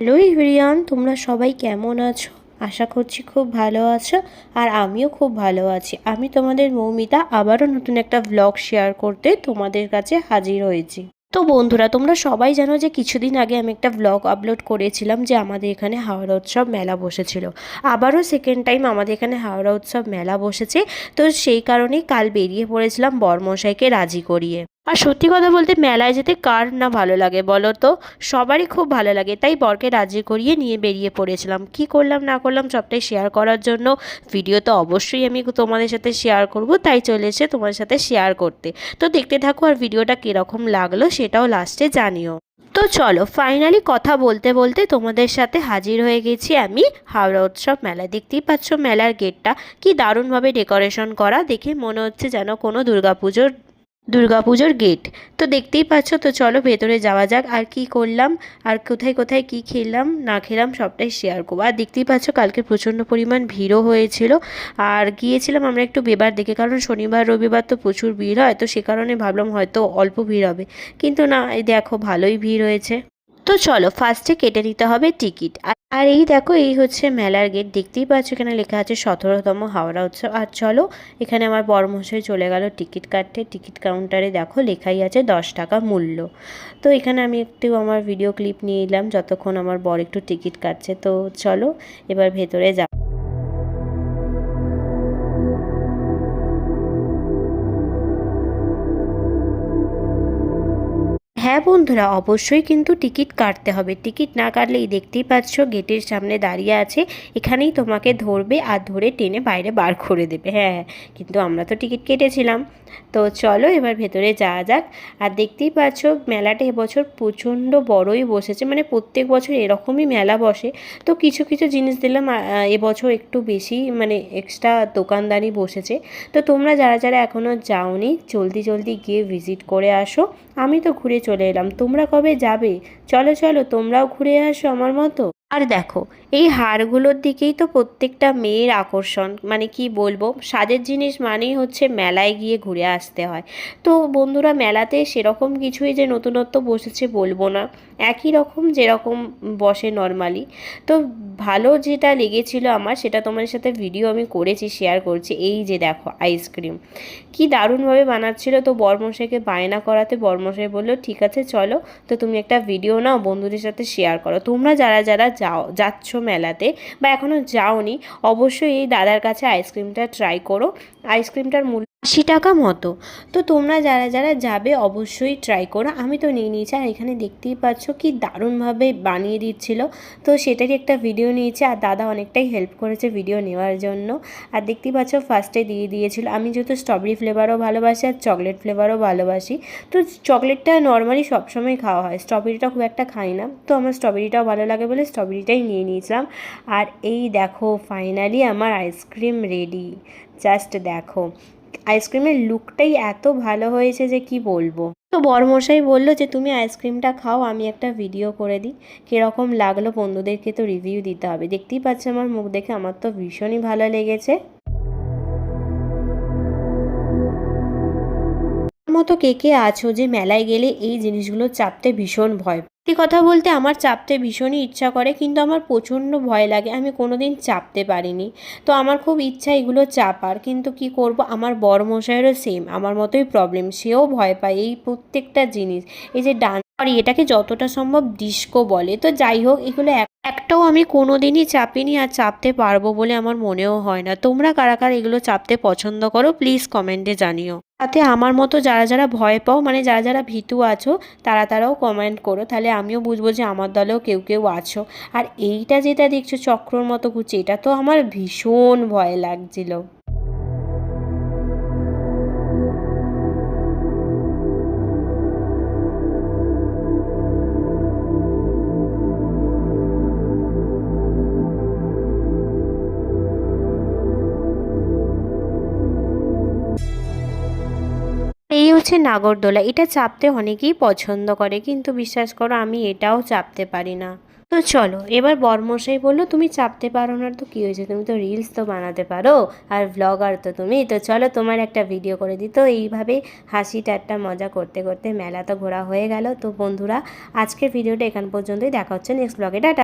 Hello everyone তোমরা সবাই কেমন আছো? আশা করছি খুব ভালো আছো আর আমিও খুব ভালো আছি। আমি তোমাদের মৌমিতা, আবারও নতুন একটা ব্লগ শেয়ার করতে তোমাদের কাছে হাজির হয়েছি। তো বন্ধুরা, তোমরা সবাই জানো যে কিছুদিন আগে আমি একটা ব্লগ আপলোড করেছিলাম যে আমাদের এখানে হাওড়া উৎসব মেলা বসেছিল। আবারও সেকেন্ড টাইম আমাদের এখানে হাওড়া উৎসব মেলা বসেছে। তো সেই কারণেই কাল বেরিয়ে পড়েছিলাম বরমশাইকে রাজি করিয়ে। আর সত্যি কথা বলতে মেলায় যেতে কার না ভালো লাগে বলো তো? সবারই খুব ভালো লাগে, তাই বরকে রাজি করিয়ে নিয়ে বেরিয়ে পড়েছিলাম। কি করলাম, না করলাম সবটাই শেয়ার করার জন্য। ভিডিও তো অবশ্যই আমি তোমাদের সাথে শেয়ার করব, তাই চলে এসে তোমাদের সাথে শেয়ার করতে। তো দেখতে থাকো আর ভিডিওটা কীরকম লাগল সেটাও লাস্টে জানিও। তো চলো ফাইনালি কথা বলতে বলতে তোমাদের সাথে হাজির হয়ে গেছি আমি হাওড়া উৎসব মেলা। দেখতেই পাচ্ছ মেলার গেটটা কি দারুণভাবে ডেকোরেশন করা, দেখে মনে হচ্ছে যেন কোনো দুর্গাপুজোর দুর্গাপুজোর গেট তো দেখতেই পাচ্ছ, তো চলো ভেতরে যাওয়া যাক, আর কি করলাম, আর কোথায় কোথায় কি খেলাম, না খেলাম, সবটাই শেয়ার করব। আর দেখতেই পাচ্ছ, কালকে প্রচণ্ড পরিমাণ ভিড়ও হয়েছিল, আর গিয়েছিলাম আমরা একটু বেবার দেখে কারণ শনিবার, রবিবার তো প্রচুর ভিড় হয়, তো সে কারণে ভাবলাম হয়তো অল্প ভিড় হবে। কিন্তু না, এই দেখো ভালোই ভিড় হয়েছে। তো চলো ফার্স্টে কেটে নিতে হবে টিকিট আর এই দেখো, এই হচ্ছে মেলার গেট দেখতেই পাচ্ছ এখানে লেখা আছে সতেরোতম হাওড়া উৎসব। আর চলো, এখানে আমার বড়মশাই চলে গেল টিকিট কাটতে। টিকিট কাউন্টারে দেখো, লেখাই আছে দশ টাকা মূল্য। তো এখানে আমি একটু আমার ভিডিও ক্লিপ নিয়ে এলাম, যতক্ষণ আমার বর একটু টিকিট কাটছে। তো চলো, এবার ভেতরে যা হ্যাঁ বন্ধুরা, অবশ্যই কিন্তু টিকিট কাটতে হবে। টিকিট না কাটলেই দেখতেই পাচ্ছ গেটের সামনে দাঁড়িয়ে আছে, এখানেই তোমাকে ধরবে আর ধরে টেনে বাইরে বার করে দেবে। হ্যাঁ হ্যাঁ কিন্তু আমরা তো টিকিট কেটেছিলাম। তো চলো এবার ভেতরে যাওয়া যাক। আর দেখতেই পাচ্ছ, মেলাটা এবছর প্রচণ্ড বড়ই বসেছে মানে প্রত্যেক বছর এরকমই মেলা বসে। তো কিছু কিছু জিনিস দিলাম এবছর একটু বেশি মানে এক্সট্রা দোকানদারি বসেছে। তো তোমরা যারা যারা এখনও যাওনি, জলদি জলদি গিয়ে ভিজিট করে আসো। আমি তো ঘুরে চলে এলাম, তোমরা কবে যাবে? চলো চলো, তোমরাও ঘুরে আসো আমার মতো। আর দেখো, এই হারগুলোর দিকেই তো প্রত্যেকটা মেয়ের আকর্ষণ মানে কি বলব, সাজের জিনিস মানেই হচ্ছে মেলায় গিয়ে ঘুরে আসতে হয়। তো বন্ধুরা, মেলাতে সেরকম কিছুই যে নতুনত্ব বসেছে বলব না। একই রকম যেরকম বসে নর্মালি তো ভালো যেটা লেগেছিল আমার, সেটা তোমার সাথে ভিডিও আমি করেছি শেয়ার করছি। এই যে দেখো আইসক্রিম কি দারুণভাবে বানাচ্ছিল। তো বর্মশাইকে বায়না করাতে বর্মশাই বলল, ঠিক আছে, চলো, তো তুমি একটা ভিডিও নাও, বন্ধুদের সাথে শেয়ার করো। তোমরা যারা যারা যাও, যাচ্ছ মেলাতে বা এখনও যাওনি, অবশ্যই এই দাদার কাছে আইসক্রিমটা ট্রাই করো। আইসক্রিমটার মূল্য আশি টাকা মতো। তো তোমরা যারা যারা যাবে অবশ্যই ট্রাই করো। আমি তো নিয়ে নিয়েছি আর এখানে দেখতেই পাচ্ছ কি দারুণভাবে বানিয়ে দিচ্ছিল। তো সেটারই একটা ভিডিও নিয়েছে আর দাদা অনেকটাই হেল্প করেছে ভিডিও নেওয়ার জন্য। আর দেখতেই পাচ্ছ ফার্স্টে দিয়ে দিয়েছিল। আমি যেহেতু স্ট্রবেরি ফ্লেভারও ভালোবাসি আর চকলেট ফ্লেভারও ভালোবাসি। তো চকলেটটা নর্মালি সবসময় খাওয়া হয়। স্ট্রবেরিটা খুব একটা খাই না। তো আমার স্ট্রবেরিটাও ভালো লাগে বলে স্ট্রবেরিটাই নিয়ে নিয়েছিলাম। আর এই দেখো ফাইনালি আমার আইসক্রিম রেডি জাস্ট দেখো। আইসক্রিমের লুকটাই এত ভালো হয়েছে যে কি বলব। তো বরমশাই বলল যে, তুমি আইসক্রিমটা খাও, আমি একটা ভিডিও করে দিই। কীরকম লাগল বন্ধুদেরকে তো রিভিউ দিতে হবে। দেখতেই পাচ্ছি আমার মুখ দেখে আমার তো ভীষণই ভালো লেগেছে। মতো কে কে আছো যে মেলায় গেলে এই জিনিসগুলো চাপতে ভীষণ ভয় সত্যি কথা বলতে আমার চাপতে ভীষণই ইচ্ছা করে, কিন্তু আমার প্রচণ্ড ভয় লাগে। আমি কোনো দিন চাপতে পারিনি। তো আমার খুব ইচ্ছা এগুলো চাপার, কিন্তু কি করব? আমার বর মশাইয়েরও সেম আমার মতোই প্রবলেম সেও ভয় পায় এই প্রত্যেকটা জিনিস। এই যে ডান সরি এটাকে যতটা সম্ভব ডিস্কো বলে। তো যাই হোক, এগুলো একটাও আমি কোনো দিনই চাপিনি আর চাপতে পারব বলে আমার মনেও হয় না। তোমরা কারা কারা এগুলো চাপতে পছন্দ করো প্লিজ কমেন্টে জানিও। তাতে আমার মতো যারা যারা ভয় পাও মানে যারা যারা ভীতু আছো, তারা তারাও কমেন্ট করো। তাহলে আমিও বুঝব যে আমার দলেও কেউ কেউ আছো। আর এইটা যেটা দেখছ চক্রর মতো ঘুরছে, এটা তো আমার ভীষণ ভয় লাগছিল। হচ্ছে নাগরদোলা, এটা চাপতে অনেকেই পছন্দ করে, কিন্তু বিশ্বাস করো আমি এটাও চাপতে পারি না। তো চলো, এবার বরমশাই বলল, তুমি চাপতে পারো না তো কী হয়েছে? তুমি তো রিলস তো বানাতে পারো আর ভ্লগার তো তুমি। তো চলো, তোমার একটা ভিডিও করে দিই। তো এইভাবে হাসি ঠাট্টা মজা করতে করতে মেলা তো ঘোরা হয়ে গেল। তো বন্ধুরা, আজকের ভিডিওটা এখান পর্যন্তই। দেখা হচ্ছে নেক্সট ব্লগে টাটা।